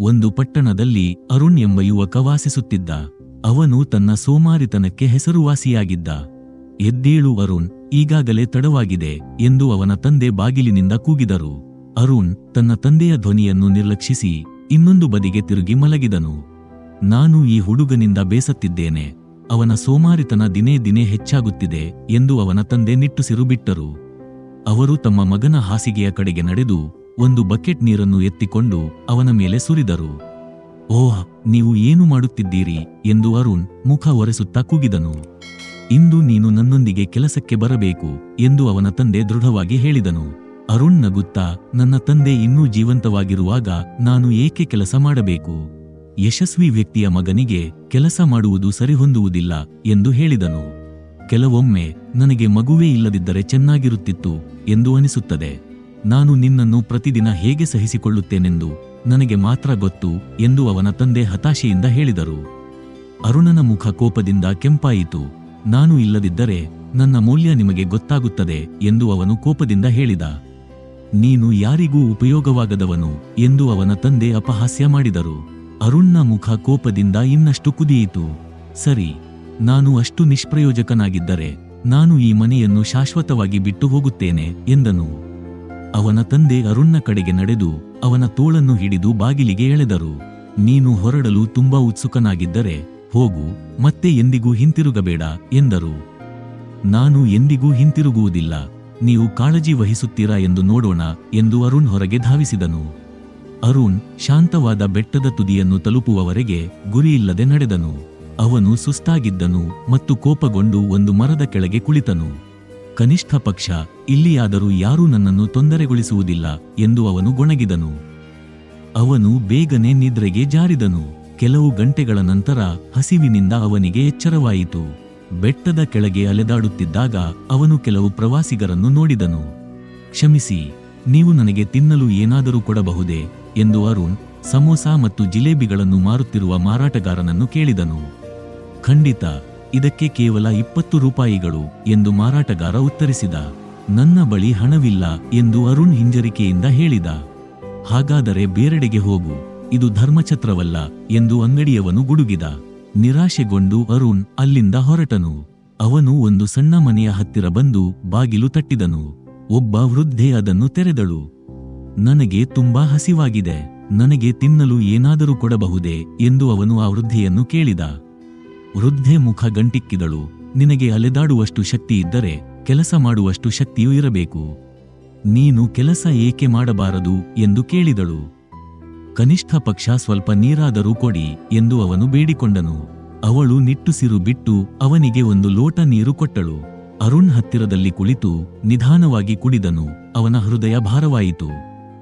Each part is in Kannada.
ಒಂದು ಪಟ್ಟಣದಲ್ಲಿ ಅರುಣ್ ಎಂಬ ಯುವಕ ವಾಸಿಸುತ್ತಿದ್ದ. ಅವನು ತನ್ನ ಸೋಮಾರಿತನಕ್ಕೆ ಹೆಸರುವಾಸಿಯಾಗಿದ್ದ. ಎದ್ದೇಳು ಅರುಣ್, ಈಗಾಗಲೇ ತಡವಾಗಿದೆ ಎಂದು ಅವನ ತಂದೆ ಬಾಗಿಲಿನಿಂದ ಕೂಗಿದರು. ಅರುಣ್ ತನ್ನ ತಂದೆಯ ಧ್ವನಿಯನ್ನು ನಿರ್ಲಕ್ಷಿಸಿ ಇನ್ನೊಂದು ಬದಿಗೆ ತಿರುಗಿ ಮಲಗಿದನು. ನಾನು ಈ ಹುಡುಗನಿಂದ ಬೇಸತ್ತಿದ್ದೇನೆ. ಅವನ ಸೋಮಾರಿತನ ದಿನೇ ದಿನೇ ಹೆಚ್ಚಾಗುತ್ತಿದೆ ಎಂದು ಅವನ ತಂದೆ ನಿಟ್ಟುಸಿರು ಬಿಟ್ಟರು. ಅವರು ತಮ್ಮ ಮಗನ ಹಾಸಿಗೆಯ ಕಡೆಗೆ ನಡೆದು ಒಂದು ಬಕೆಟ್ ನೀರನ್ನು ಎತ್ತಿಕೊಂಡು ಅವನ ಮೇಲೆ ಸುರಿದರು. ಓಹ್, ನೀವು ಏನು ಮಾಡುತ್ತಿದ್ದೀರಿ? ಎಂದು ಅರುಣ್ ಮುಖ ಒರೆಸುತ್ತಾ ಕೂಗಿದನು. ಇಂದು ನೀನು ನನ್ನೊಂದಿಗೆ ಕೆಲಸಕ್ಕೆ ಬರಬೇಕು ಎಂದು ಅವನ ತಂದೆ ದೃಢವಾಗಿ ಹೇಳಿದನು. ಅರುಣ್ ನಗುತ್ತಾ, ನನ್ನ ತಂದೆ ಇನ್ನೂ ಜೀವಂತವಾಗಿರುವಾಗ ನಾನು ಏಕೆ ಕೆಲಸ ಮಾಡಬೇಕು? ಯಶಸ್ವಿ ವ್ಯಕ್ತಿಯ ಮಗನಿಗೆ ಕೆಲಸ ಮಾಡುವುದು ಸರಿಹೊಂದುವುದಿಲ್ಲ ಎಂದು ಹೇಳಿದನು. ಕೆಲವೊಮ್ಮೆ ನನಗೆ ಮಗುವೇ ಇಲ್ಲದಿದ್ದರೆ ಚೆನ್ನಾಗಿರುತ್ತಿತ್ತು ಎಂದು ಅನಿಸುತ್ತದೆ. ನಾನು ನಿನ್ನನ್ನು ಪ್ರತಿದಿನ ಹೇಗೆ ಸಹಿಸಿಕೊಳ್ಳುತ್ತೇನೆಂದು ನನಗೆ ಮಾತ್ರ ಗೊತ್ತು ಎಂದು ಅವನ ತಂದೆ ಹತಾಶೆಯಿಂದ ಹೇಳಿದರು. ಅರುಣನ ಮುಖ ಕೋಪದಿಂದ ಕೆಂಪಾಯಿತು. ನಾನು ಇಲ್ಲದಿದ್ದರೆ ನನ್ನ ಮೌಲ್ಯ ನಿಮಗೆ ಗೊತ್ತಾಗುತ್ತದೆ ಎಂದು ಅವನು ಕೋಪದಿಂದ ಹೇಳಿದ. ನೀನು ಯಾರಿಗೂ ಉಪಯೋಗವಾಗದವನು ಎಂದು ಅವನ ತಂದೆ ಅಪಹಾಸ್ಯ ಮಾಡಿದರು. ಅರುಣ್ನ ಮುಖ ಕೋಪದಿಂದ ಇನ್ನಷ್ಟು ಕುದಿಯಿತು. ಸರಿ, ನಾನು ಅಷ್ಟು ನಿಷ್ಪ್ರಯೋಜಕನಾಗಿದ್ದರೆ ನಾನು ಈ ಮನೆಯನ್ನು ಶಾಶ್ವತವಾಗಿ ಬಿಟ್ಟು ಹೋಗುತ್ತೇನೆ ಎಂದನು. ಅವನ ತಂದೆ ಅರುಣ್ನ ಕಡೆಗೆ ನಡೆದು ಅವನ ತೋಳನ್ನು ಹಿಡಿದು ಬಾಗಿಲಿಗೆ ಎಳೆದರು. ನೀನು ಹೊರಡಲು ತುಂಬಾ ಉತ್ಸುಕನಾಗಿದ್ದರೆ ಹೋಗು, ಮತ್ತೆ ಎಂದಿಗೂ ಹಿಂತಿರುಗಬೇಡ ಎಂದರು. ನಾನು ಎಂದಿಗೂ ಹಿಂತಿರುಗುವುದಿಲ್ಲ, ನೀವು ಕಾಳಜಿ ವಹಿಸುತ್ತೀರಾ ಎಂದು ನೋಡೋಣ ಎಂದು ಅರುಣ್ ಹೊರಗೆ ಧಾವಿಸಿದನು. ಅರುಣ್ ಶಾಂತವಾದ ಬೆಟ್ಟದ ತುದಿಯನ್ನು ತಲುಪುವವರೆಗೆ ಗುರಿಯಿಲ್ಲದೆ ನಡೆದನು. ಅವನು ಸುಸ್ತಾಗಿದ್ದನು ಮತ್ತು ಕೋಪಗೊಂಡು ಒಂದು ಮರದ ಕೆಳಗೆ ಕುಳಿತನು. ಕನಿಷ್ಠ ಪಕ್ಷ, ಇಲ್ಲಿಯಾದರೂ ಯಾರೂ ನನ್ನನ್ನು ತೊಂದರೆಗೊಳಿಸುವುದಿಲ್ಲ ಎಂದು ಅವನು ಗೊಣಗಿದನು. ಅವನು ಬೇಗನೆ ನಿದ್ರೆಗೆ ಜಾರಿದನು. ಕೆಲವು ಗಂಟೆಗಳ ನಂತರ ಹಸಿವಿನಿಂದ ಅವನಿಗೆ ಎಚ್ಚರವಾಯಿತು. ಬೆಟ್ಟದ ಕೆಳಗೆ ಅಲೆದಾಡುತ್ತಿದ್ದಾಗ ಅವನು ಕೆಲವು ಪ್ರವಾಸಿಗರನ್ನು ನೋಡಿದನು. ಕ್ಷಮಿಸಿ, ನೀವು ನನಗೆ ತಿನ್ನಲು ಏನಾದರೂ ಕೊಡಬಹುದೇ? ಎಂದು ಅರುಣ್ ಸಮೋಸಾ ಮತ್ತು ಜಿಲೇಬಿಗಳನ್ನು ಮಾರುತ್ತಿರುವ ಮಾರಾಟಗಾರನನ್ನು ಕೇಳಿದನು. ಖಂಡಿತ ಇದಕ್ಕೆ ಕೇವಲ ಇಪ್ಪತ್ತು ರೂಪಾಯಿಗಳು ಎಂದು ಮಾರಾಟಗಾರ ಉತ್ತರಿಸಿದ. ನನ್ನ ಬಳಿ ಹಣವಿಲ್ಲ ಎಂದು ಅರುಣ್ ಹಿಂಜರಿಕೆಯಿಂದ ಹೇಳಿದ. ಹಾಗಾದರೆ ಬೇರೆಡೆಗೆ ಹೋಗು. ಇದು ಧರ್ಮಛತ್ರವಲ್ಲ ಎಂದು ಅಂಗಡಿಯವನು ಗುಡುಗಿದ. ನಿರಾಶೆಗೊಂಡು ಅರುಣ್ ಅಲ್ಲಿಂದ ಹೊರಟನು. ಅವನು ಒಂದು ಸಣ್ಣ ಮನೆಯ ಹತ್ತಿರ ಬಂದು ಬಾಗಿಲು ತಟ್ಟಿದನು. ಒಬ್ಬ ವೃದ್ಧೆ ಅದನ್ನು ತೆರೆದಳು. ನನಗೆ ತುಂಬಾ ಹಸಿವಾಗಿದೆ. ನನಗೆ ತಿನ್ನಲು ಏನಾದರೂ ಕೊಡಬಹುದೇ ಎಂದು ಅವನು ಆ ವೃದ್ಧೆಯನ್ನು ಕೇಳಿದ. ವೃದ್ಧೆ ಮುಖ ಗಂಟಿಕ್ಕಿದಳು. ನಿನಗೆ ಅಲೆದಾಡುವಷ್ಟು ಶಕ್ತಿ ಇದ್ದರೆ ಕೆಲಸ ಮಾಡುವಷ್ಟು ಶಕ್ತಿಯೂ ಇರಬೇಕು. ನೀನು ಕೆಲಸ ಏಕೆ ಮಾಡಬಾರದು ಎಂದು ಕೇಳಿದಳು. ಕನಿಷ್ಠ ಪಕ್ಷ ಸ್ವಲ್ಪ ನೀರಾದರೂ ಕೊಡಿ ಎಂದು ಅವನು ಬೇಡಿಕೊಂಡನು. ಅವಳು ನಿಟ್ಟುಸಿರು ಬಿಟ್ಟು ಅವನಿಗೆ ಒಂದು ಲೋಟ ನೀರು ಕೊಟ್ಟಳು. ಅರುಣ್ ಹತ್ತಿರದಲ್ಲಿ ಕುಳಿತು ನಿಧಾನವಾಗಿ ಕುಡಿದನು. ಅವನ ಹೃದಯ ಭಾರವಾಯಿತು.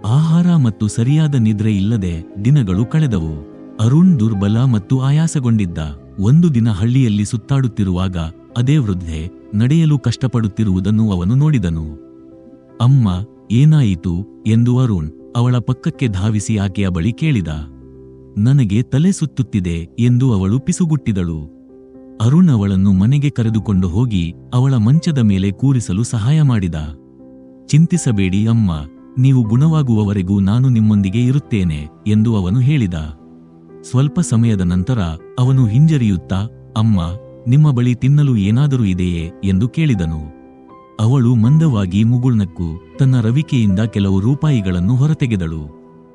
ಆಹಾರ ಮತ್ತು ಸರಿಯಾದ ನಿದ್ರೆ ಇಲ್ಲದೆ ದಿನಗಳು ಕಳೆದವು. ಅರುಣ್ ದುರ್ಬಲ ಮತ್ತು ಆಯಾಸಗೊಂಡಿದ್ದ. ಒಂದು ದಿನ ಹಳ್ಳಿಯಲ್ಲಿ ಸುತ್ತಾಡುತ್ತಿರುವಾಗ ಅದೇ ವೃದ್ಧೆ ನಡೆಯಲು ಕಷ್ಟಪಡುತ್ತಿರುವುದನ್ನು ಅವನು ನೋಡಿದನು. ಅಮ್ಮ, ಏನಾಯಿತು ಎಂದು ಅರುಣ್ ಅವಳ ಪಕ್ಕಕ್ಕೆ ಧಾವಿಸಿ ಆಕೆಯ ಬಳಿ ಕೇಳಿದ. ನನಗೆ ತಲೆ ಸುತ್ತುತ್ತಿದೆ ಎಂದು ಅವಳು ಪಿಸುಗುಟ್ಟಿದಳು. ಅರುಣ್ ಅವಳನ್ನು ಮನೆಗೆ ಕರೆದುಕೊಂಡು ಹೋಗಿ ಅವಳ ಮಂಚದ ಮೇಲೆ ಕೂರಿಸಲು ಸಹಾಯ ಮಾಡಿದ. ಚಿಂತಿಸಬೇಡಿ ಅಮ್ಮ, ನೀವು ಗುಣವಾಗುವವರೆಗೂ ನಾನು ನಿಮ್ಮೊಂದಿಗೆ ಇರುತ್ತೇನೆ ಎಂದು ಅವನು ಹೇಳಿದ. ಸ್ವಲ್ಪ ಸಮಯದ ನಂತರ ಅವನು ಹಿಂಜರಿಯುತ್ತಾ, ಅಮ್ಮ, ನಿಮ್ಮ ಬಳಿ ತಿನ್ನಲು ಏನಾದರೂ ಇದೆಯೇ? ಎಂದು ಕೇಳಿದನು. ಅವಳು ಮಂದವಾಗಿ ಮುಗುಳ್ನಕ್ಕು ತನ್ನ ರವಿಕೆಯಿಂದ ಕೆಲವು ರೂಪಾಯಿಗಳನ್ನು ಹೊರತೆಗೆದಳು.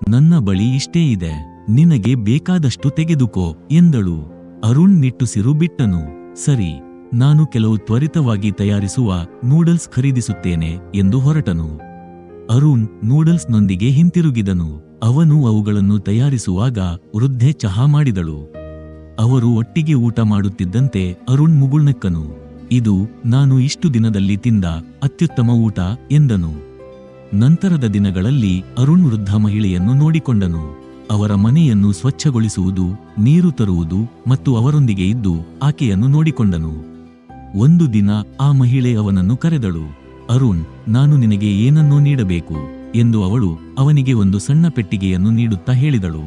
ನನ್ನ ಬಳಿ ಇಷ್ಟೇ ಇದೆ, ನಿನಗೆ ಬೇಕಾದಷ್ಟು ತೆಗೆದುಕೋ, ಎಂದಳು. ಅರುಣ್ ನಿಟ್ಟುಸಿರು ಬಿಟ್ಟನು. ಸರಿ, ನಾನು ಕೆಲವು ತ್ವರಿತವಾಗಿ ತಯಾರಿಸುವ ನೂಡಲ್ಸ್ ಖರೀದಿಸುತ್ತೇನೆ, ಎಂದು ಹೊರಟನು. ಅರುಣ್ ನೂಡಲ್ಸ್ನೊಂದಿಗೆ ಹಿಂತಿರುಗಿದನು. ಅವನು ಅವುಗಳನ್ನು ತಯಾರಿಸುವಾಗ ವೃದ್ಧೆ ಚಹಾ ಮಾಡಿದಳು. ಅವರು ಒಟ್ಟಿಗೆ ಊಟ ಮಾಡುತ್ತಿದ್ದಂತೆ ಅರುಣ್ ಮುಗುಳ್ನಕ್ಕನು, ಇದು ನಾನು ಇಷ್ಟು ದಿನದಲ್ಲಿ ತಿಂದ ಅತ್ಯುತ್ತಮ ಊಟ, ಎಂದನು. ನಂತರದ ದಿನಗಳಲ್ಲಿ ಅರುಣ್ ವೃದ್ಧ ಮಹಿಳೆಯನ್ನು ನೋಡಿಕೊಂಡನು. ಅವರ ಮನೆಯನ್ನು ಸ್ವಚ್ಛಗೊಳಿಸುವುದು, ನೀರು ತರುವುದು ಮತ್ತು ಅವರೊಂದಿಗೆ ಇದ್ದು ಆಕೆಯನ್ನು ನೋಡಿಕೊಂಡನು. ಒಂದು ದಿನ ಆ ಮಹಿಳೆ ಅವನನ್ನು ಕರೆದಳು, ಅರುಣ್, ನಾನು ನಿನಗೆ ಏನನ್ನೋ ನೀಡಬೇಕು. ಎಂದು ಅವಳು ಅವನಿಗೆ ಒಂದು ಸಣ್ಣ ಪೆಟ್ಟಿಗೆಯನ್ನು ನೀಡುತ್ತಾ ಹೇಳಿದಳು.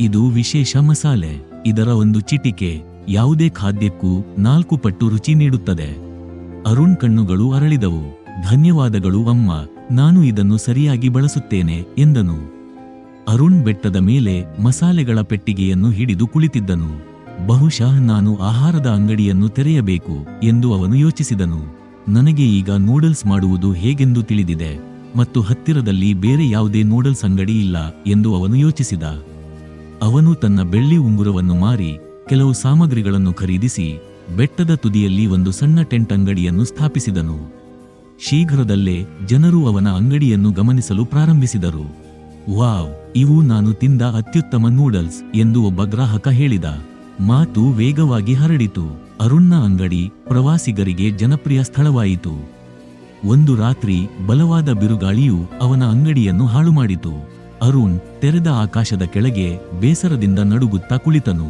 ಇದು ವಿಶೇಷ ಮಸಾಲೆ, ಇದರ ಒಂದು ಚಿಟಿಕೆ, ಯಾವುದೇ ಖಾದ್ಯಕ್ಕೂ ನಾಲ್ಕು ಪಟ್ಟು ರುಚಿ ನೀಡುತ್ತದೆ. ಅರುಣ್ ಕಣ್ಣುಗಳು ಅರಳಿದವು. ಧನ್ಯವಾದಗಳು, ಅಮ್ಮ, ನಾನು ಇದನ್ನು ಸರಿಯಾಗಿ ಬಳಸುತ್ತೇನೆ, ಎಂದನು. ಅರುಣ್ ಬೆಟ್ಟದ ಮೇಲೆ ಮಸಾಲೆಗಳ ಪೆಟ್ಟಿಗೆಯನ್ನು ಹಿಡಿದು ಕುಳಿತಿದ್ದನು. ಬಹುಶಃ ನಾನು ಆಹಾರದ ಅಂಗಡಿಯನ್ನು ತೆರೆಯಬೇಕು, ಎಂದು ಅವನು ಯೋಚಿಸಿದನು. ನನಗೆ ಈಗ ನೂಡಲ್ಸ್ ಮಾಡುವುದು ಹೇಗೆಂದು ತಿಳಿದಿದೆ. ಮತ್ತು ಹತ್ತಿರದಲ್ಲಿ ಬೇರೆ ಯಾವುದೇ ನೂಡಲ್ಸ್ ಅಂಗಡಿ ಇಲ್ಲ ಎಂದು ಅವನು ಯೋಚಿಸಿದ. ಅವನು ತನ್ನ ಬೆಳ್ಳಿ ಉಂಗುರವನ್ನು ಮಾರಿ ಕೆಲವು ಸಾಮಗ್ರಿಗಳನ್ನು ಖರೀದಿಸಿ ಬೆಟ್ಟದ ತುದಿಯಲ್ಲಿ ಒಂದು ಸಣ್ಣ ಟೆಂಟ್ ಅಂಗಡಿಯನ್ನು ಸ್ಥಾಪಿಸಿದನು. ಶೀಘ್ರದಲ್ಲೇ ಜನರು ಅವನ ಅಂಗಡಿಯನ್ನು ಗಮನಿಸಲು ಪ್ರಾರಂಭಿಸಿದರು. ವಾವ್, ಇವು ನಾನು ತಿಂದ ಅತ್ಯುತ್ತಮ ನೂಡಲ್ಸ್ ಎಂದು ಒಬ್ಬ ಗ್ರಾಹಕ ಹೇಳಿದ. ಮಾತು ವೇಗವಾಗಿ ಹರಡಿತು. ಅರುಣ್ನ ಅಂಗಡಿ ಪ್ರವಾಸಿಗರಿಗೆ ಜನಪ್ರಿಯ ಸ್ಥಳವಾಯಿತು. ಒಂದು ರಾತ್ರಿ ಬಲವಾದ ಬಿರುಗಾಳಿಯು ಅವನ ಅಂಗಡಿಯನ್ನು ಹಾಳು ಮಾಡಿತು ಅರುಣ್ ತೆರೆದ ಆಕಾಶದ ಕೆಳಗೆ ಬೇಸರದಿಂದ ನಡುಗುತ್ತಾ ಕುಳಿತನು.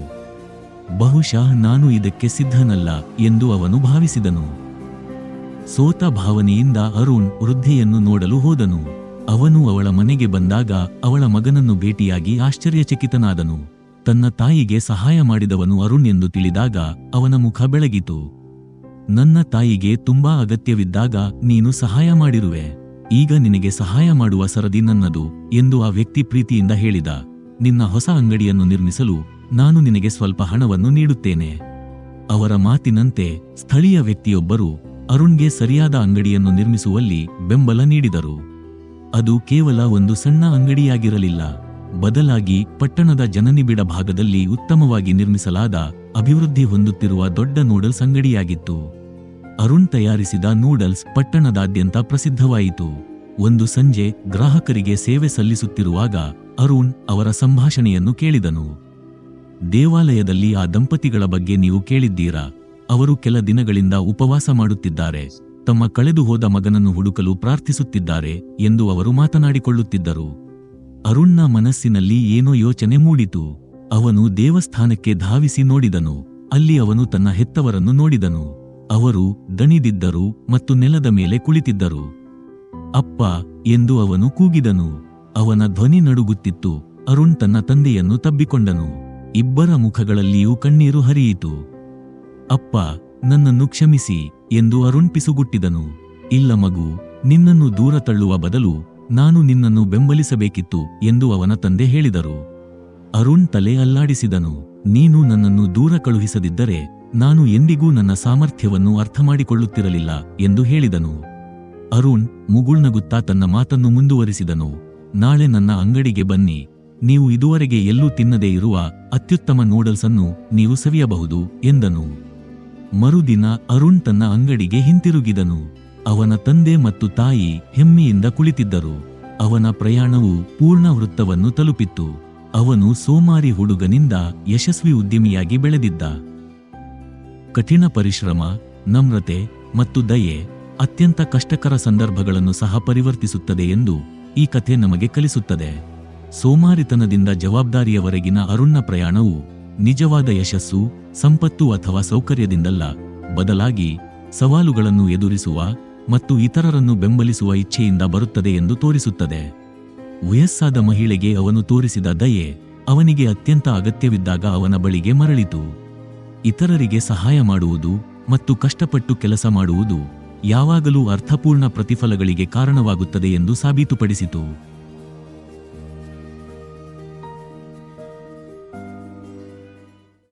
ಬಹುಶಃ ನಾನು ಇದಕ್ಕೆ ಸಿದ್ಧನಲ್ಲ ಎಂದು ಅವನು ಭಾವಿಸಿದನು. ಸೋತ ಭಾವನೆಯಿಂದ ಅರುಣ್ ವೃದ್ಧೆಯನ್ನು ನೋಡಲು ಹೋದನು. ಅವನು ಅವಳ ಮನೆಗೆ ಬಂದಾಗ ಅವಳ ಮಗನನ್ನು ಭೇಟಿಯಾಗಿ ಆಶ್ಚರ್ಯಚಕಿತನಾದನು. ತನ್ನ ತಾಯಿಗೆ ಸಹಾಯ ಮಾಡಿದವನು ಅರುಣ್ ಎಂದು ತಿಳಿದಾಗ ಅವನ ಮುಖ ಬೆಳಗಿತು. ನನ್ನ ತಾಯಿಗೆ ತುಂಬಾ ಅಗತ್ಯವಿದ್ದಾಗ ನೀನು ಸಹಾಯ ಮಾಡಿರುವೆ. ಈಗ ನಿನಗೆ ಸಹಾಯ ಮಾಡುವ ಸರದಿ ನನ್ನದು ಎಂದು ಆ ವ್ಯಕ್ತಿ ಪ್ರೀತಿಯಿಂದ ಹೇಳಿದ. ನಿನ್ನ ಹೊಸ ಅಂಗಡಿಯನ್ನು ನಿರ್ಮಿಸಲು ನಾನು ನಿನಗೆ ಸ್ವಲ್ಪ ಹಣವನ್ನು ನೀಡುತ್ತೇನೆ. ಅವರ ಮಾತಿನಂತೆ ಸ್ಥಳೀಯ ವ್ಯಕ್ತಿಯೊಬ್ಬರು ಅರುಣ್ಗೆ ಸರಿಯಾದ ಅಂಗಡಿಯನ್ನು ನಿರ್ಮಿಸುವಲ್ಲಿ ಬೆಂಬಲ ನೀಡಿದರು. ಅದು ಕೇವಲ ಒಂದು ಸಣ್ಣ ಅಂಗಡಿಯಾಗಿರಲಿಲ್ಲ. ಬದಲಾಗಿ ಪಟ್ಟಣದ ಜನನಿಬಿಡ ಭಾಗದಲ್ಲಿ ಉತ್ತಮವಾಗಿ ನಿರ್ಮಿಸಲಾದ ಅಭಿವೃದ್ಧಿ ಹೊಂದುತ್ತಿರುವ ದೊಡ್ಡ ನೂಡಲ್ಸ್ ಅಂಗಡಿಯಾಗಿತ್ತು. ಅರುಣ್ ತಯಾರಿಸಿದ ನೂಡಲ್ಸ್ ಪಟ್ಟಣದಾದ್ಯಂತ ಪ್ರಸಿದ್ಧವಾಯಿತು. ಒಂದು ಸಂಜೆ ಗ್ರಾಹಕರಿಗೆ ಸೇವೆ ಸಲ್ಲಿಸುತ್ತಿರುವಾಗ ಅರುಣ್ ಅವರ ಸಂಭಾಷಣೆಯನ್ನು ಕೇಳಿದನು. ದೇವಾಲಯದಲ್ಲಿ ಆ ದಂಪತಿಗಳ ಬಗ್ಗೆ ನೀವು ಕೇಳಿದ್ದೀರಾ? ಅವರು ಕೆಲ ದಿನಗಳಿಂದ ಉಪವಾಸ ಮಾಡುತ್ತಿದ್ದಾರೆ. ತಮ್ಮ ಕಳೆದು ಹೋದ ಮಗನನ್ನು ಹುಡುಕಲು ಪ್ರಾರ್ಥಿಸುತ್ತಿದ್ದಾರೆ ಎಂದು ಅವರು ಮಾತನಾಡಿಕೊಳ್ಳುತ್ತಿದ್ದರು. ಅರುಣ್ನ ಮನಸ್ಸಿನಲ್ಲಿ ಏನೋ ಯೋಚನೆ ಮೂಡಿತು. ಅವನು ದೇವಸ್ಥಾನಕ್ಕೆ ಧಾವಿಸಿ ನೋಡಿದನು. ಅಲ್ಲಿ ಅವನು ತನ್ನ ಹೆತ್ತವರನ್ನು ನೋಡಿದನು. ಅವರು ದಣಿದಿದ್ದರು ಮತ್ತು ನೆಲದ ಮೇಲೆ ಕುಳಿತಿದ್ದರು. ಅಪ್ಪ ಎಂದು ಅವನು ಕೂಗಿದನು. ಅವನ ಧ್ವನಿ ನಡುಗುತ್ತಿತ್ತು. ಅರುಣ್ ತನ್ನ ತಂದೆಯನ್ನು ತಬ್ಬಿಕೊಂಡನು. ಇಬ್ಬರ ಮುಖಗಳಲ್ಲಿಯೂ ಕಣ್ಣೀರು ಹರಿಯಿತು. ಅಪ್ಪ, ನನ್ನನ್ನು ಕ್ಷಮಿಸಿ ಎಂದು ಅರುಣ್ ಪಿಸುಗುಟ್ಟಿದನು. ಇಲ್ಲ ಮಗು, ನಿನ್ನನ್ನು ದೂರ ತಳ್ಳುವ ಬದಲು ನಾನು ನಿನ್ನನ್ನು ಬೆಂಬಲಿಸಬೇಕಿತ್ತು ಎಂದು ಅವನ ತಂದೆ ಹೇಳಿದರು. ಅರುಣ್ ತಲೆ ಅಲ್ಲಾಡಿಸಿದನು. ನೀನು ನನ್ನನ್ನು ದೂರ ಕಳುಹಿಸದಿದ್ದರೆ ನಾನು ಎಂದಿಗೂ ನನ್ನ ಸಾಮರ್ಥ್ಯವನ್ನು ಅರ್ಥಮಾಡಿಕೊಳ್ಳುತ್ತಿರಲಿಲ್ಲ ಎಂದು ಹೇಳಿದನು. ಅರುಣ್ ಮುಗುಳ್ನಗುತ್ತಾ ತನ್ನ ಮಾತನ್ನು ಮುಂದುವರಿಸಿದನು. ನಾಳೆ ನನ್ನ ಅಂಗಡಿಗೆ ಬನ್ನಿ. ನೀವು ಇದುವರೆಗೆ ಎಲ್ಲೂ ತಿನ್ನದೇ ಇರುವ ಅತ್ಯುತ್ತಮ ನೂಡಲ್ಸ್ ಅನ್ನು ನೀವು ಸವಿಯಬಹುದು ಎಂದನು. ಮರುದಿನ ಅರುಣ್ ತನ್ನ ಅಂಗಡಿಗೆ ಹಿಂತಿರುಗಿದನು. ಅವನ ತಂದೆ ಮತ್ತು ತಾಯಿ ಹೆಮ್ಮೆಯಿಂದ ಕುಳಿತಿದ್ದರು. ಅವನ ಪ್ರಯಾಣವು ಪೂರ್ಣ ವೃತ್ತವನ್ನು ತಲುಪಿತ್ತು. ಅವನು ಸೋಮಾರಿ ಹುಡುಗನಿಂದ ಯಶಸ್ವಿ ಉದ್ಯಮಿಯಾಗಿ ಬೆಳೆದಿದ್ದ. ಕಠಿಣ ಪರಿಶ್ರಮ, ನಮ್ರತೆ ಮತ್ತು ದಯೆ ಅತ್ಯಂತ ಕಷ್ಟಕರ ಸಂದರ್ಭಗಳನ್ನು ಸಹ ಪರಿವರ್ತಿಸುತ್ತದೆ ಎಂದು ಈ ಕಥೆ ನಮಗೆ ಕಲಿಸುತ್ತದೆ. ಸೋಮಾರಿತನದಿಂದ ಜವಾಬ್ದಾರಿಯವರೆಗಿನ ಅರುಣ್ನ ಪ್ರಯಾಣವು ನಿಜವಾದ ಯಶಸ್ಸು, ಸಂಪತ್ತು ಅಥವಾ ಸೌಕರ್ಯದಿಂದಲ್ಲ, ಬದಲಾಗಿ ಸವಾಲುಗಳನ್ನು ಎದುರಿಸುವ ಮತ್ತು ಇತರರನ್ನು ಬೆಂಬಲಿಸುವ ಇಚ್ಛೆಯಿಂದ ಬರುತ್ತದೆ ಎಂದು ತೋರಿಸುತ್ತದೆ. ವಯಸ್ಸಾದ ಮಹಿಳೆಗೆ ಅವನು ತೋರಿಸಿದ ದಯೆ ಅವನಿಗೆ ಅತ್ಯಂತ ಅಗತ್ಯವಿದ್ದಾಗ ಅವನ ಬಳಿಗೆ ಮರಳಿತು. ಇತರರಿಗೆ ಸಹಾಯ ಮಾಡುವುದು ಮತ್ತು ಕಷ್ಟಪಟ್ಟು ಕೆಲಸ ಮಾಡುವುದು ಯಾವಾಗಲೂ ಅರ್ಥಪೂರ್ಣ ಪ್ರತಿಫಲಗಳಿಗೆ ಕಾರಣವಾಗುತ್ತದೆ ಎಂದು ಸಾಬೀತುಪಡಿಸಿತು.